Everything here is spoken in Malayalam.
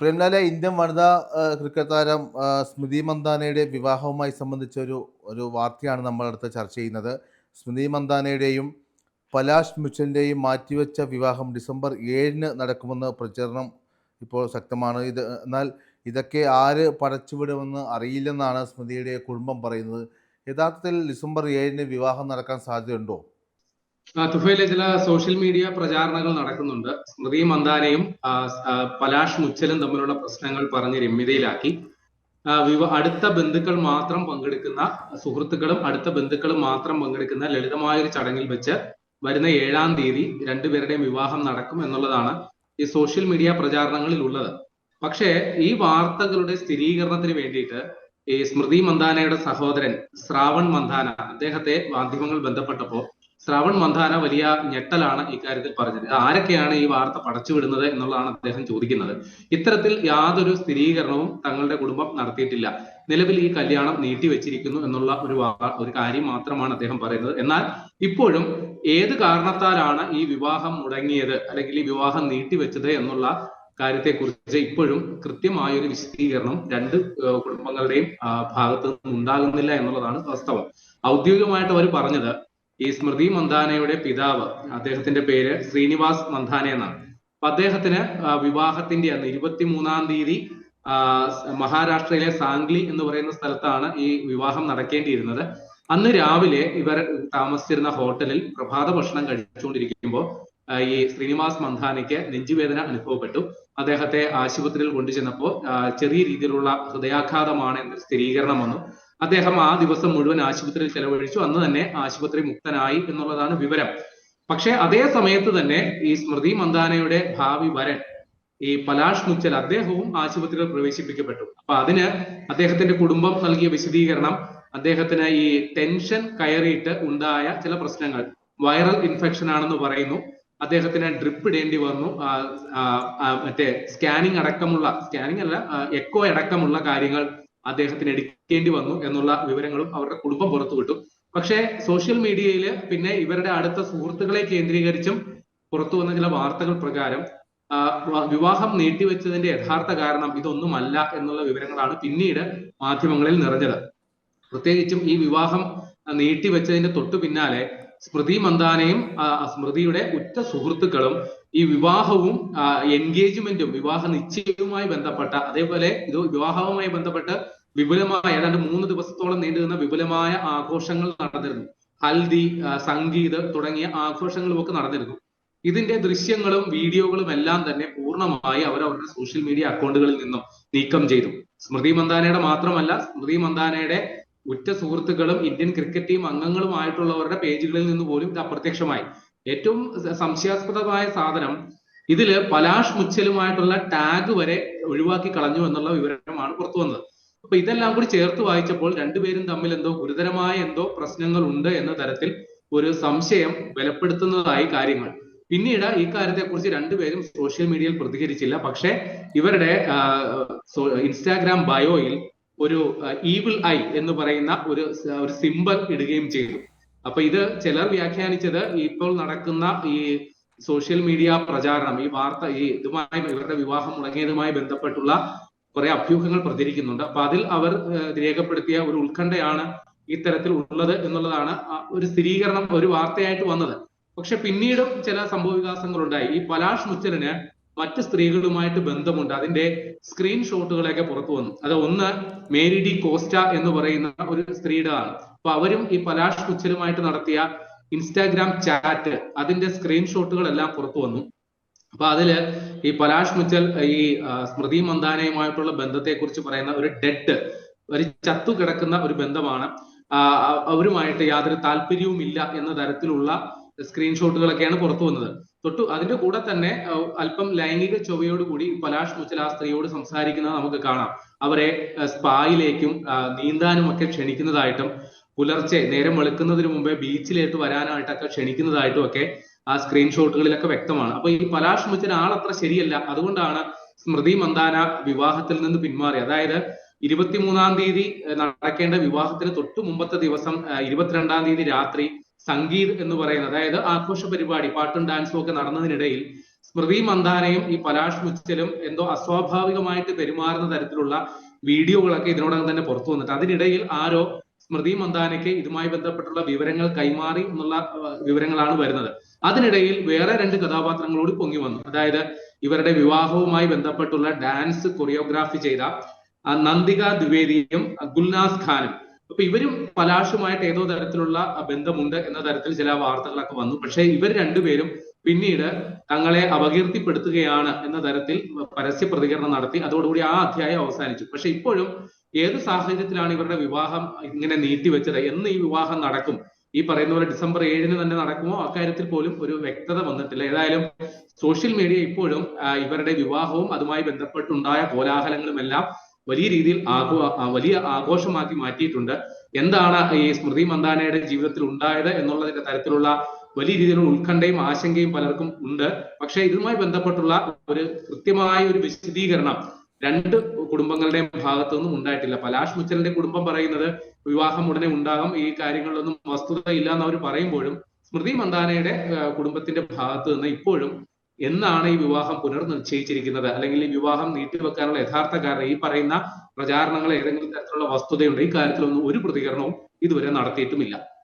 പ്രേംലാലെ ഇന്ത്യൻ വനിതാ ക്രിക്കറ്റ് താരം സ്മൃതി മന്ദാനയുടെ വിവാഹവുമായി സംബന്ധിച്ച ഒരു ഒരു വാർത്തയാണ് നമ്മൾ അടുത്ത് ചർച്ച ചെയ്യുന്നത്. സ്മൃതി മന്ദാനയുടെയും പലാഷ് മിച്ചലിന്റെയും മാറ്റിവെച്ച വിവാഹം ഡിസംബർ ഏഴിന് നടക്കുമെന്ന് പ്രചരണം ഇപ്പോൾ ശക്തമാണ്. ഇത് എന്നാൽ ഇതൊക്കെ ആര് പടച്ചുവിടുമെന്ന് അറിയില്ലെന്നാണ് സ്മൃതിയുടെ കുടുംബം പറയുന്നത്. യഥാർത്ഥത്തിൽ ഡിസംബർ ഏഴിന് വിവാഹം നടക്കാൻ സാധ്യതയുണ്ടോ? തുഫയിലെ ചില സോഷ്യൽ മീഡിയ പ്രചാരണങ്ങൾ നടക്കുന്നുണ്ട്. സ്മൃതി മന്ദാനയും പലാഷ് മുച്ചലും തമ്മിലുള്ള പ്രശ്നങ്ങൾ പറഞ്ഞ് രമ്യതയിലാക്കി. അടുത്ത ബന്ധുക്കൾ മാത്രം പങ്കെടുക്കുന്ന സുഹൃത്തുക്കളും അടുത്ത ബന്ധുക്കളും മാത്രം പങ്കെടുക്കുന്ന ലളിതമായ ഒരു ചടങ്ങിൽ വെച്ച് വരുന്ന ഏഴാം തീയതി രണ്ടുപേരുടെയും വിവാഹം നടക്കും എന്നുള്ളതാണ് ഈ സോഷ്യൽ മീഡിയ പ്രചാരണങ്ങളിൽ ഉള്ളത് പക്ഷേ ഈ വാർത്തകളുടെ സ്ഥിരീകരണത്തിന് വേണ്ടിയിട്ട് ഈ സ്മൃതി മന്ദാനയുടെ സഹോദരൻ ശ്രാവൺ മന്ദാന അദ്ദേഹത്തെ മാധ്യമങ്ങൾ ബന്ധപ്പെട്ടപ്പോൾ ശ്രാവൺ മന്ദാന വലിയ ഞെട്ടലാണ് ഇക്കാര്യത്തിൽ പറഞ്ഞത്. ആരൊക്കെയാണ് ഈ വാർത്ത പടച്ചുവിടുന്നത് എന്നുള്ളതാണ് അദ്ദേഹം ചോദിക്കുന്നത്. ഇത്തരത്തിൽ യാതൊരു സ്ഥിരീകരണവും തങ്ങളുടെ കുടുംബം നടത്തിയിട്ടില്ല. നിലവിൽ ഈ കല്യാണം നീട്ടിവെച്ചിരിക്കുന്നു എന്നുള്ള ഒരു ഒരു കാര്യം മാത്രമാണ് അദ്ദേഹം പറയുന്നത്. എന്നാൽ ഇപ്പോഴും ഏത് കാരണത്താലാണ് ഈ വിവാഹം മുടങ്ങിയത് അല്ലെങ്കിൽ ഈ വിവാഹം നീട്ടിവെച്ചത് എന്നുള്ള കാര്യത്തെക്കുറിച്ച് ഇപ്പോഴും കൃത്യമായ ഒരു വിശദീകരണം രണ്ട് കുടുംബങ്ങളുടെയും ഭാഗത്തു നിന്നും ഉണ്ടാകുന്നില്ല എന്നുള്ളതാണ് വാസ്തവം. ഔദ്യോഗികമായിട്ട് അവർ പറഞ്ഞത് ഈ സ്മൃതി മന്ദാനയുടെ പിതാവ് അദ്ദേഹത്തിന്റെ പേര് ശ്രീനിവാസ് മന്ദാന എന്നാണ്. അപ്പൊ അദ്ദേഹത്തിന് വിവാഹത്തിന്റെ അന്ന് ഇരുപത്തിമൂന്നാം തീയതി മഹാരാഷ്ട്രയിലെ സാംഗ്ലി എന്ന് പറയുന്ന സ്ഥലത്താണ് ഈ വിവാഹം നടക്കേണ്ടിയിരുന്നത്. അന്ന് രാവിലെ ഇവർ താമസിച്ചിരുന്ന ഹോട്ടലിൽ പ്രഭാത ഭക്ഷണം കഴിച്ചുകൊണ്ടിരിക്കുമ്പോൾ ഈ ശ്രീനിവാസ് മന്ദാനയ്ക്ക് നെഞ്ചുവേദന അനുഭവപ്പെട്ടു. അദ്ദേഹത്തെ ആശുപത്രിയിൽ കൊണ്ടുചെന്നപ്പോൾ ചെറിയ രീതിയിലുള്ള ഹൃദയാഘാതമാണ് എന്ന സ്ഥിരീകരണം വന്നു. അദ്ദേഹം ആ ദിവസം മുഴുവൻ ആശുപത്രിയിൽ ചെലവഴിച്ചു. അന്ന് തന്നെ ആശുപത്രി മുക്തനായി എന്നുള്ളതാണ് വിവരം. പക്ഷെ അതേ സമയത്ത് തന്നെ ഈ സ്മൃതി മന്ദാനയുടെ ഭാവി വരൻ ഈ പലാഷ് മുച്ചൽ അദ്ദേഹവും ആശുപത്രിയിൽ പ്രവേശിപ്പിക്കപ്പെട്ടു. അപ്പൊ അതിന് അദ്ദേഹത്തിന്റെ കുടുംബം നൽകിയ വിശദീകരണം അദ്ദേഹത്തിന് ഈ ടെൻഷൻ കയറിയിട്ട് ഉണ്ടായ ചില പ്രശ്നങ്ങൾ. വൈറൽ ഇൻഫെക്ഷൻ ആണെന്ന് പറയുന്നു. അദ്ദേഹത്തിന് ഡ്രിപ്പ് ഇടേണ്ടി വന്നു. മറ്റേ സ്കാനിങ് അടക്കമുള്ള സ്കാനിങ് അല്ല എക്കോ അടക്കമുള്ള കാര്യങ്ങൾ അദ്ദേഹത്തിന് എടുക്കേണ്ടി വന്നു എന്നുള്ള വിവരങ്ങളും അവരുടെ കുടുംബം പുറത്തുവിട്ടു പക്ഷേ സോഷ്യൽ മീഡിയയിൽ പിന്നെ ഇവരുടെ അടുത്ത സുഹൃത്തുക്കളെ കേന്ദ്രീകരിച്ചും പുറത്തു വന്ന ചില വാർത്തകൾ പ്രകാരം വിവാഹം നീട്ടിവെച്ചതിന്റെ യഥാർത്ഥ കാരണം ഇതൊന്നുമല്ല എന്നുള്ള വിവരങ്ങളാണ് പിന്നീട് മാധ്യമങ്ങളിൽ നിറഞ്ഞത്. പ്രത്യേകിച്ചും ഈ വിവാഹം നീട്ടിവെച്ചതിന്റെ തൊട്ടു പിന്നാലെ സ്മൃതി മന്ദാനയും സ്മൃതിയുടെ ഉറ്റ സുഹൃത്തുക്കളും ഈ വിവാഹവും എൻഗേജ്മെന്റും വിവാഹ നിശ്ചയവുമായി ബന്ധപ്പെട്ട അതേപോലെ ഇത് വിവാഹവുമായി ബന്ധപ്പെട്ട് വിപുലമായ ഏതാണ്ട് മൂന്ന് ദിവസത്തോളം നീണ്ടുനിന്ന വിപുലമായ ആഘോഷങ്ങൾ നടന്നിരുന്നു. ഹൽദി സംഗീത് തുടങ്ങിയ ആഘോഷങ്ങളും ഒക്കെ നടന്നിരുന്നു. ഇതിന്റെ ദൃശ്യങ്ങളും വീഡിയോകളും എല്ലാം തന്നെ പൂർണമായി അവർ അവരുടെ സോഷ്യൽ മീഡിയ അക്കൗണ്ടുകളിൽ നിന്നും നീക്കം ചെയ്തു. സ്മൃതി മന്ദാനയുടെ മാത്രമല്ല സ്മൃതി മന്ദാനയുടെ ഉറ്റ സുഹൃത്തുക്കളും ഇന്ത്യൻ ക്രിക്കറ്റ് ടീം അംഗങ്ങളുമായിട്ടുള്ളവരുടെ പേജുകളിൽ നിന്ന് പോലും ഇത് അപ്രത്യക്ഷമായി. ഏറ്റവും സംശയാസ്പദമായ സാധനം ഇതിൽ പലാഷ് മുച്ചലുമായിട്ടുള്ള ടാഗ് വരെ ഒഴിവാക്കി കളഞ്ഞു എന്നുള്ള വിവരമാണ് പുറത്തു വന്നത്. അപ്പൊ ഇതെല്ലാം കൂടി ചേർത്ത് വായിച്ചപ്പോൾ രണ്ടുപേരും തമ്മിൽ എന്തോ ഗുരുതരമായ എന്തോ പ്രശ്നങ്ങൾ ഉണ്ട് എന്ന തരത്തിൽ ഒരു സംശയം ബലപ്പെടുത്തുന്നതായി കാര്യങ്ങൾ. പിന്നീട് ഈ കാര്യത്തെക്കുറിച്ച് രണ്ടുപേരും സോഷ്യൽ മീഡിയയിൽ പ്രതികരിച്ചില്ല. പക്ഷേ ഇവരുടെ ഇൻസ്റ്റാഗ്രാം ബയോയിൽ ഒരു ഈവിൾ ഐ എന്ന് പറയുന്ന ഒരു ഒരു സിമ്പൽ ഇടുകയും ചെയ്തു. അപ്പൊ ഇത് ചിലർ വ്യാഖ്യാനിച്ചത് ഇപ്പോൾ നടക്കുന്ന ഈ സോഷ്യൽ മീഡിയ പ്രചാരണം ഈ വാർത്ത ഈ ഇതുമായി ഇവരുടെ വിവാഹം മുടങ്ങിയതുമായി ബന്ധപ്പെട്ടുള്ള കുറെ അഭ്യൂഹങ്ങൾ പ്രചരിക്കുന്നുണ്ട്. അപ്പൊ അതിൽ അവർ രേഖപ്പെടുത്തിയ ഒരു ഉത്കണ്ഠയാണ് ഇത്തരത്തിൽ ഉള്ളത് എന്നുള്ളതാണ് ഒരു സ്ഥിരീകരണം ഒരു വാർത്തയായിട്ട് വന്നത്. പക്ഷെ പിന്നീടും ചില സംഭവ വികാസങ്ങൾ ഉണ്ടായി ഈ പലാഷ് മുച്ചലിന് മറ്റ് സ്ത്രീകളുമായിട്ട് ബന്ധമുണ്ട്. അതിന്റെ സ്ക്രീൻഷോട്ടുകളൊക്കെ പുറത്തു വന്നു. അത് ഒന്ന് മേരി ഡി കോസ്റ്റ എന്ന് പറയുന്ന ഒരു സ്ത്രീയുടെ ആണ് അപ്പൊ അവരും ഈ പലാഷ് കുച്ചലുമായിട്ട് നടത്തിയ ഇൻസ്റ്റാഗ്രാം ചാറ്റ് അതിന്റെ സ്ക്രീൻഷോട്ടുകളെല്ലാം പുറത്തു വന്നു. അപ്പൊ അതിൽ ഈ പലാഷ് മുച്ചൽ ഈ സ്മൃതി മന്ദാനയുമായിട്ടുള്ള ബന്ധത്തെ കുറിച്ച് പറയുന്ന ഒരു ഡെഡ് ഒരു ചത്തു കിടക്കുന്ന ഒരു ബന്ധമാണ്. അവരുമായിട്ട് യാതൊരു താല്പര്യവും ഇല്ല എന്ന തരത്തിലുള്ള സ്ക്രീൻഷോട്ടുകളൊക്കെയാണ് പുറത്തു വന്നത്. തൊട്ടു അതിന്റെ കൂടെ തന്നെ അല്പം ലൈംഗിക ചൊവ്വയോടുകൂടി പലാഷ് മുച്ചൽ ആ സ്ത്രീയോട് സംസാരിക്കുന്നത് നമുക്ക് കാണാം. അവരെ സ്പായിലേക്കും നീന്താനും ഒക്കെ ക്ഷണിക്കുന്നതായിട്ടും പുലർച്ചെ നേരം വെളുക്കുന്നതിന് മുമ്പേ ബീച്ചിലേക്ക് വരാനായിട്ടൊക്കെ ക്ഷണിക്കുന്നതായിട്ടും ഒക്കെ ആ സ്ക്രീൻഷോട്ടുകളിലൊക്കെ വ്യക്തമാണ്. അപ്പൊ ഈ പലാഷ് മുച്ചൻ ആളത്ര ശരിയല്ല. അതുകൊണ്ടാണ് സ്മൃതി മന്ദാന വിവാഹത്തിൽ നിന്ന് പിന്മാറി അതായത് ഇരുപത്തിമൂന്നാം തീയതി നടക്കേണ്ട വിവാഹത്തിന് തൊട്ടു മുമ്പത്തെ ദിവസം ഇരുപത്തിരണ്ടാം തീയതി രാത്രി സംഗീത് എന്ന് പറയുന്നത്. അതായത് ആഘോഷ പരിപാടി പാട്ടും ഡാൻസും ഒക്കെ നടന്നതിനിടയിൽ സ്മൃതി മന്ദാനയും ഈ പലാഷ് മുച്ചലും എന്തോ അസ്വാഭാവികമായിട്ട് പെരുമാറുന്ന തരത്തിലുള്ള വീഡിയോകളൊക്കെ ഇതിനോടകം തന്നെ പുറത്തു വന്നിട്ട്. അതിനിടയിൽ ആരോ സ്മൃതി മന്ദാനയ്ക്ക് ഇതുമായി ബന്ധപ്പെട്ടുള്ള വിവരങ്ങൾ കൈമാറി എന്നുള്ള വിവരങ്ങളാണ് വരുന്നത്. അതിനിടയിൽ വേറെ രണ്ട് കഥാപാത്രങ്ങളോട് പൊങ്ങി വന്നു. അതായത് ഇവരുടെ വിവാഹവുമായി ബന്ധപ്പെട്ടുള്ള ഡാൻസ് കൊറിയോഗ്രാഫി ചെയ്ത നന്ദിക ദ്വിവേദിയും ഗുൽനാസ് ഖാനും. അപ്പൊ ഇവരും പലാഷുമായിട്ട് ഏതോ തരത്തിലുള്ള ബന്ധമുണ്ട് എന്ന തരത്തിൽ ചില വാർത്തകളൊക്കെ വന്നു. പക്ഷേ ഇവർ രണ്ടുപേരും പിന്നീട് തങ്ങളെ അപകീർത്തിപ്പെടുത്തുകയാണ് എന്ന തരത്തിൽ പരസ്യ പ്രതികരണം നടത്തി. അതോടുകൂടി ആ അധ്യായം അവസാനിച്ചു. പക്ഷെ ഇപ്പോഴും ഏത് സാഹചര്യത്തിലാണ് ഇവരുടെ വിവാഹം ഇങ്ങനെ നീട്ടിവെച്ചത്? എന്ന് ഈ വിവാഹം നടക്കും. ഈ പറയുന്ന പോലെ ഡിസംബർ ഏഴിന് തന്നെ നടക്കുമോ? അക്കാര്യത്തിൽ പോലും ഒരു വ്യക്തത വന്നിട്ടില്ല. ഏതായാലും സോഷ്യൽ മീഡിയ ഇപ്പോഴും ഇവരുടെ വിവാഹവും അതുമായി ബന്ധപ്പെട്ടുണ്ടായ കോലാഹലങ്ങളും എല്ലാം വലിയ രീതിയിൽ ആഘോ വലിയ ആഘോഷമാക്കി മാറ്റിയിട്ടുണ്ട്. എന്താണ് ഈ സ്മൃതി മന്ദാനയുടെ ജീവിതത്തിൽ ഉണ്ടായത് എന്നുള്ളതിന്റെ തരത്തിലുള്ള വലിയ രീതിയിലുള്ള ഉത്കണ്ഠയും ആശങ്കയും പലർക്കും ഉണ്ട്. പക്ഷെ ഇതുമായി ബന്ധപ്പെട്ടുള്ള ഒരു കൃത്യമായ ഒരു വിശദീകരണം രണ്ട് കുടുംബങ്ങളുടെയും ഭാഗത്തു നിന്നും ഉണ്ടായിട്ടില്ല. പലാഷ് മുച്ചലിന്റെ കുടുംബം പറയുന്നത് വിവാഹം ഉടനെ ഉണ്ടാകും ഈ കാര്യങ്ങളിലൊന്നും വസ്തുത ഇല്ല എന്ന് അവർ പറയുമ്പോഴും സ്മൃതി മന്ദാനയുടെ കുടുംബത്തിന്റെ ഭാഗത്ത് നിന്ന് ഇപ്പോഴും എന്നാണ് ഈ വിവാഹം പുനർനിശ്ചയിച്ചിരിക്കുന്നത്? അല്ലെങ്കിൽ ഈ വിവാഹം നീട്ടിവെക്കാനുള്ള യഥാർത്ഥ കാരണം ഈ പറയുന്ന പ്രചാരണങ്ങൾ ഏതെങ്കിലും തരത്തിലുള്ള വസ്തുതയുണ്ട്. ഈ കാര്യത്തിലൊന്നും ഒരു പ്രതികരണവും ഇതുവരെ നടത്തിയിട്ടുമില്ല.